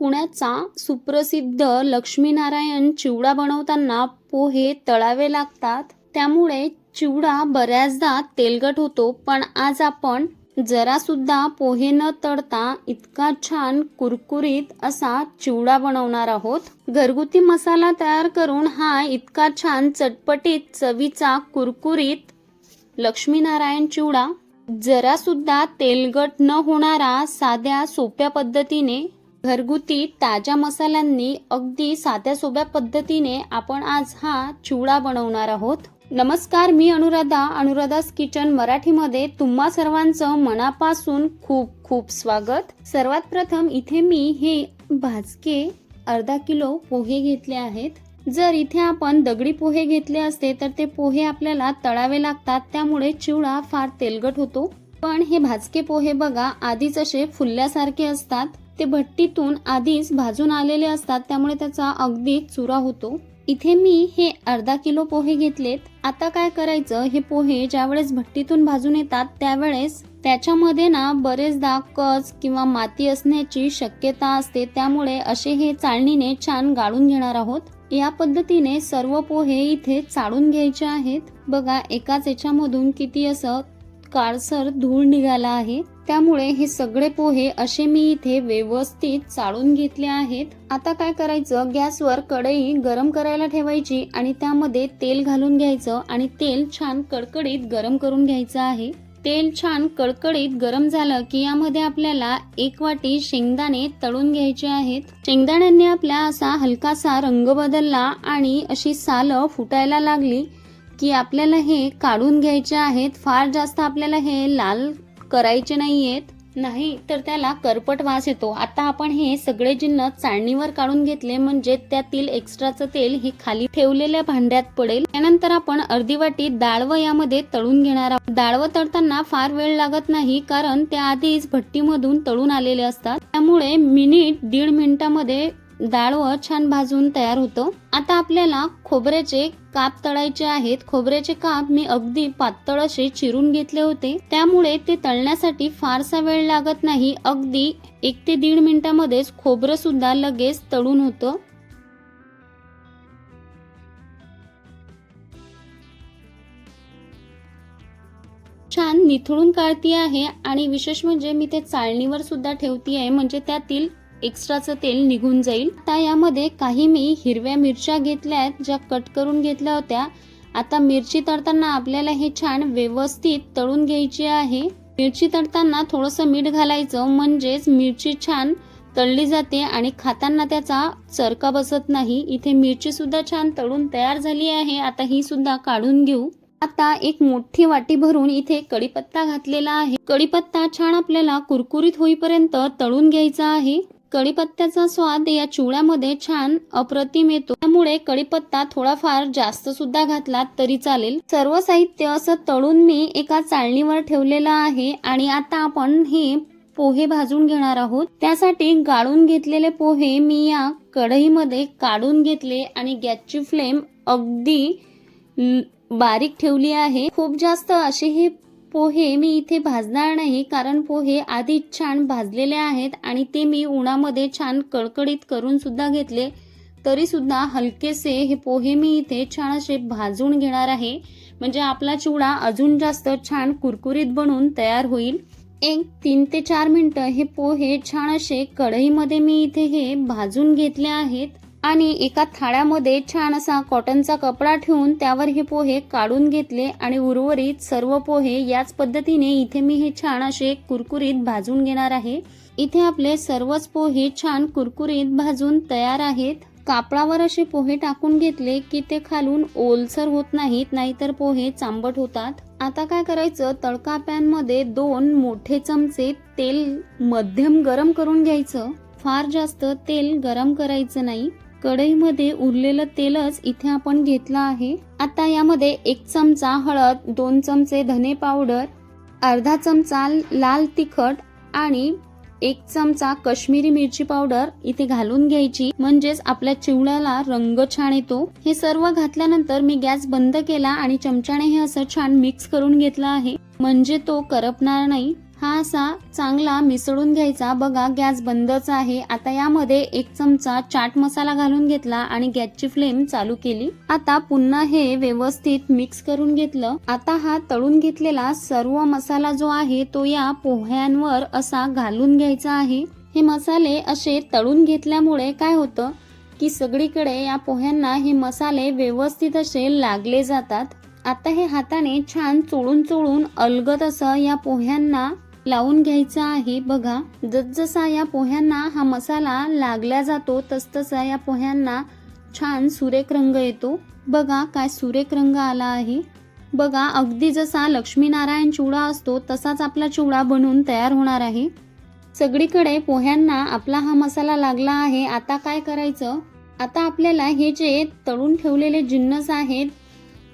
पुण्याचा सुप्रसिद्ध लक्ष्मीनारायण चिवडा बनवताना पोहे तळावे लागतात. त्यामुळे चिवडा बऱ्याचदा तेलकट होतो पण आज आपण जरासुद्धा पोहे न तळता इतका छान कुरकुरीत असा चिवडा बनवणार आहोत. घरगुती मसाला तयार करून हा इतका छान चटपटीत चवीचा कुरकुरीत लक्ष्मीनारायण चिवडा जरासुद्धा तेलगट न होणारा साध्या सोप्या पद्धतीने घरगुती ताज्या मसाल्यांनी अगदी साध्या सोप्या पद्धतीने आपण आज हा चिवडा बनवणार आहोत. नमस्कार मी अनुराधा अनुराधास किचन मराठीमध्ये तुम्हा सर्वांचं मनापासून खूप खूप स्वागत. सर्वात प्रथम इथे मी हे भाजके अर्धा किलो पोहे घेतले आहेत. जर इथे आपण दगडी पोहे घेतले असते तर ते पोहे आपल्याला तळावे लागतात त्यामुळे चिवडा फार तेलगट होतो. पण हे भाजके पोहे बघा आधीच असे फुलल्यासारखे असतात. ते भट्टीतून आधीच भाजून आलेले असतात त्यामुळे त्याचा अगदी चुरा होतो. इथे मी हे अर्धा किलो पोहे घेतलेत. आता काय करायचं? हे पोहे ज्यावेळेस भट्टीतून भाजून येतात त्यावेळेस त्याच्यामध्ये ना बरेचदा कच किंवा माती असण्याची शक्यता असते. त्यामुळे असे हे चाळणीने छान गाळून घेणार आहोत. या पद्धतीने सर्व पोहे इथे चाळून घ्यायचे आहेत. बघा एकाच याच्यामधून किती असं काळसर धूळ निघाला आहे. त्यामुळे हे सगळे पोहे असे मी इथे व्यवस्थित चाळून घेतले आहेत. आता काय करायचं? गॅसवर कढई गरम करायला ठेवायची आणि त्यामध्ये तेल घालून घ्यायचं आणि तेल छान कडकडीत गरम करून घ्यायचं आहे. तेल छान कडकडीत गरम झालं की यामध्ये आपल्याला एक वाटी शेंगदाणे तळून घ्यायचे आहेत. शेंगदाण्यांनी आपला असा हलकासा रंग बदलला आणि अशी सालं फुटायला लागली. की आपल्याला हे काढून घ्यायचे आहेत फार जास्त आपल्याला हे लाल करायचे नाहीयेत. नाही तर त्याला करपट वास येतो. आता आपण हे सगळे जिन्न चाळणीवर काढून घेतले म्हणजे त्यातील एक्स्ट्राचं तेल हे खाली ठेवलेल्या भांड्यात पडेल. त्यानंतर आपण अर्धी वाटी डाळव यामध्ये तळून घेणार आहोत. डाळवं तळताना फार वेळ लागत नाही कारण त्या आधीच भट्टीमधून तळून आलेले असतात. त्यामुळे मिनिट दीड मिनिटामध्ये डाळवं छान भाजून तयार होतं. आता आपल्याला खोबऱ्याचे काप तळायचे आहेत. खोबऱ्याचे काप मी अगदी पातळ असे चिरून घेतले होते. त्यामुळे ते तळण्यासाठी फारसा वेळ लागत नाही. अगदी एक ते दीड मिनिटामध्येच खोबरं सुद्धा लगेच तळून होतं. छान निथळून काढती आहे आणि विशेष म्हणजे मी ते चाळणीवर सुद्धा ठेवती आहे म्हणजे त्यातील एक्स्ट्राचं तेल निघून जाईल. आता यामध्ये काही मी हिरव्या मिरच्या घेतल्या आहेत ज्या कट करून घेतल्या होत्या. आता मिरची तळताना आपल्याला हे छान व्यवस्थित तळून घ्यायची आहे. मिरची तळताना थोडंसं मीठ घालायचं म्हणजेच मिरची छान तळली जाते आणि खाताना त्याचा चरका बसत नाही. इथे मिरची सुद्धा छान तळून तयार झाली आहे आता ही सुद्धा काढून घेऊ. आता एक मोठी वाटी भरून इथे कढीपत्ता घातलेला आहे. कढीपत्ता छान आपल्याला कुरकुरीत होईपर्यंत तळून घ्यायचा आहे. कढीपत्त्याचा स्वाद या चिवड्यामध्ये छान अप्रतिम येतो. त्यामुळे कढीपत्ता थोडाफार जास्त सुद्धा घातला तरी चालेल. सर्व साहित्य असं तळून मी एका चाळणीवर ठेवलेलं आहे आणि आता आपण हे पोहे भाजून घेणार आहोत. त्यासाठी गाळून घेतलेले पोहे मी या कढईमध्ये काढून घेतले आणि गॅसची फ्लेम अगदी बारीक ठेवली आहे. खूप जास्त असे हे पोहे मी इथे भाजणार नाही कारण पोहे आधीच छान भाजलेले आहेत आणि ते मी उन्हामध्ये छान कडकडीत करून सुद्धा घेतले. तरी सुद्धा हलकेसे हे पोहे मी इथे छान असे भाजून घेणार आहे. म्हणजे आपला चिवडा अजून जास्त छान कुरकुरीत बनून तयार होईल. एक तीन ते चार मिनटं हे पोहे छान असे कढईमध्ये मी इथे हे भाजून घेतले आहेत. आणि एका थाळ्यामध्ये छान असा कॉटनचा कपडा ठेवून त्यावर हे पोहे काढून घेतले आणि उर्वरित सर्व पोहे याच पद्धतीने इथे मी हे छान असे कुरकुरीत भाजून घेणार आहे. इथे आपले सर्वच पोहे छान कुरकुरीत भाजून तयार आहेत. कापडावर असे पोहे टाकून घेतले की ते खालून ओलसर होत नाहीत नाहीतर पोहे चांबट होतात. आता काय करायचं? तडका दोन मोठे चमचे तेल मध्यम गरम करून घ्यायचं. फार जास्त तेल गरम करायचं नाही. कढईमध्ये उरलेलं तेलच इथे आपण घेतलं आहे. आता यामध्ये एक चमचा हळद दोन चमचे धने पावडर अर्धा चमचा लाल तिखट आणि एक चमचा काश्मीरी मिरची पावडर इथे घालून घ्यायची. म्हणजेच आपल्या चिवड्याला रंग छान येतो. हे सर्व घातल्यानंतर मी गॅस बंद केला आणि चमच्याने हे असं छान मिक्स करून घेतलं आहे. म्हणजे तो करपणार नाही. हा असा चांगला मिसळून घ्यायचा. बघा गॅस बंदच आहे. आता यामध्ये एक चमचा चाट मसाला घालून घेतला आणि गॅसची फ्लेम चालू केली. आता पुन्हा हे व्यवस्थित मिक्स करून घेतलं. आता हा तळून घेतलेला सर्व मसाला जो आहे तो या पोह्यांवर असा घालून घ्यायचा आहे. हे मसाले असे तळून घेतल्यामुळे काय होतं की सगळीकडे या पोह्यांना हे मसाले व्यवस्थित असे लागले जातात. आता हे हाताने छान चोळून चोळून अलगत असं या पोह्यांना लावून घ्यायचं आहे. बघा जसजसा या पोह्यांना हा मसाला लागला जातो तसतसा या पोह्यांना छान सुरेख रंग येतो. बघा काय सुरेख रंग आला आहे. बघा अगदी जसा लक्ष्मीनारायण चिवडा असतो तसाच आपला चिवडा बनून तयार होणार आहे. सगळीकडे पोह्यांना आपला हा मसाला लागला आहे. आता काय करायचं? आता आपल्याला हे जे तळून ठेवलेले जिन्नस आहेत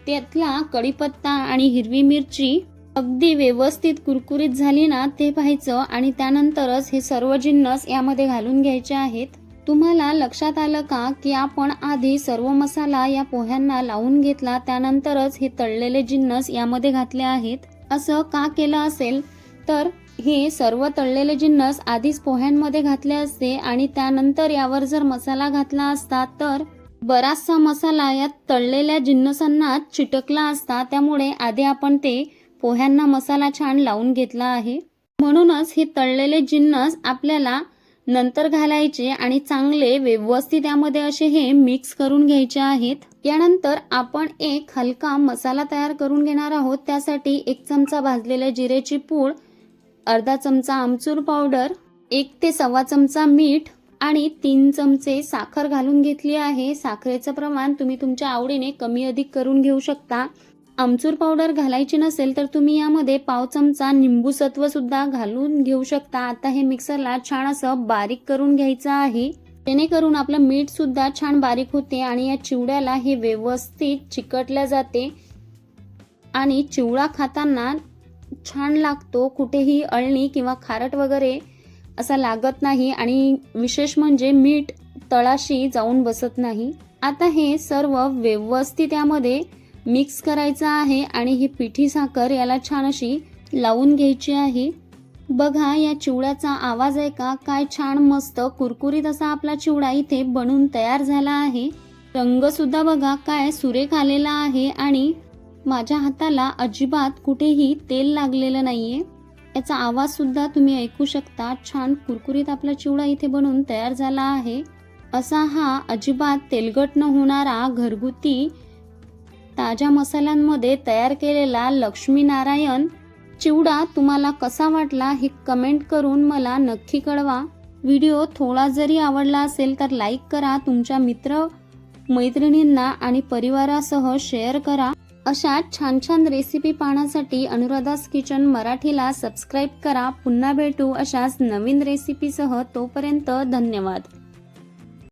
त्यातला कढीपत्ता आणि हिरवी मिरची अगदी व्यवस्थित कुरकुरीत झाली ना ते पाहायचं आणि त्यानंतरच हे सर्व जिन्नस यामध्ये घालून घ्यायचे आहेत. तुम्हाला लक्षात आलं का की आपण आधी सर्व मसाला या पोह्यांना लावून घेतला त्यानंतरच हे तळलेले जिन्नस यामध्ये घातले आहेत. असं का केलं असेल? तर हे सर्व तळलेले जिन्नस आधीच पोह्यांमध्ये घातले असते आणि त्यानंतर यावर जर मसाला घातला असता तर बराचसा मसाला या तळलेल्या जिन्नसांना चिटकला असता त्यामुळे आधी आपण ते पोह्यांना मसाला छान लावून घेतला आहे. म्हणूनच हे तळलेले जिन्नस आपल्याला नंतर घालायचे आणि चांगले व्यवस्थित त्यामध्ये असे हे मिक्स करून घ्यायचे आहेत. यानंतर आपण एक हलका मसाला तयार करून घेणार आहोत. त्यासाठी एक चमचा भाजलेल्या जिरेची पूड अर्धा चमचा आमचूर पावडर एक ते सव्वा चमचा मीठ आणि तीन चमचे साखर घालून घेतली आहे. साखरेचं प्रमाण तुम्ही तुमच्या आवडीने कमी अधिक करून घेऊ शकता. आमचूर पावडर घालायची नसेल तर तुम्ही यामध्ये पाव चमचा निंबू सुद्धा घालून घेऊ शकता. आता हे मिक्सरला छान असं बारीक करून घ्यायचं आहे. जेणेकरून आपलं मीठ सुद्धा छान बारीक होते आणि या चिवड्याला हे व्यवस्थित चिकटल्या जाते. आणि चिवडा खाताना छान लागतो. कुठेही अळणी किंवा खारट वगैरे असा लागत नाही आणि विशेष म्हणजे मीठ तळाशी जाऊन बसत नाही. आता हे सर्व व्यवस्थित यामध्ये मिक्स करायचं आहे आणि ही पिठी साखर याला छान अशी लावून घ्यायची आहे. बघा या चिवड्याचा आवाज आहे का? काय छान मस्त कुरकुरीत असा आपला चिवडा इथे बनून तयार झाला आहे. रंग सुद्धा बघा काय सुरेख आलेला आहे आणि माझ्या हाताला अजिबात कुठेही तेल लागलेलं नाहीये. याचा आवाज सुद्धा तुम्ही ऐकू शकता. छान कुरकुरीत आपला चिवडा इथे बनून तयार झाला आहे. असा हा अजिबात तेलगट न होणारा घरगुती ताज्या मसाल्यांमध्ये तयार केलेला लक्ष्मीनारायण चिवडा तुम्हाला कसा वाटला हे कमेंट करून मला नक्की कळवा. व्हिडिओ थोडा जरी आवडला असेल तर लाईक करा तुमच्या मित्र मैत्रिणींना आणि परिवारासह शेअर करा. अशा छान छान रेसिपी पाहण्यासाठी अनुराधास किचन मराठीला सबस्क्राईब करा. पुन्हा भेटू अशाच नवीन रेसिपीसह तोपर्यंत धन्यवाद.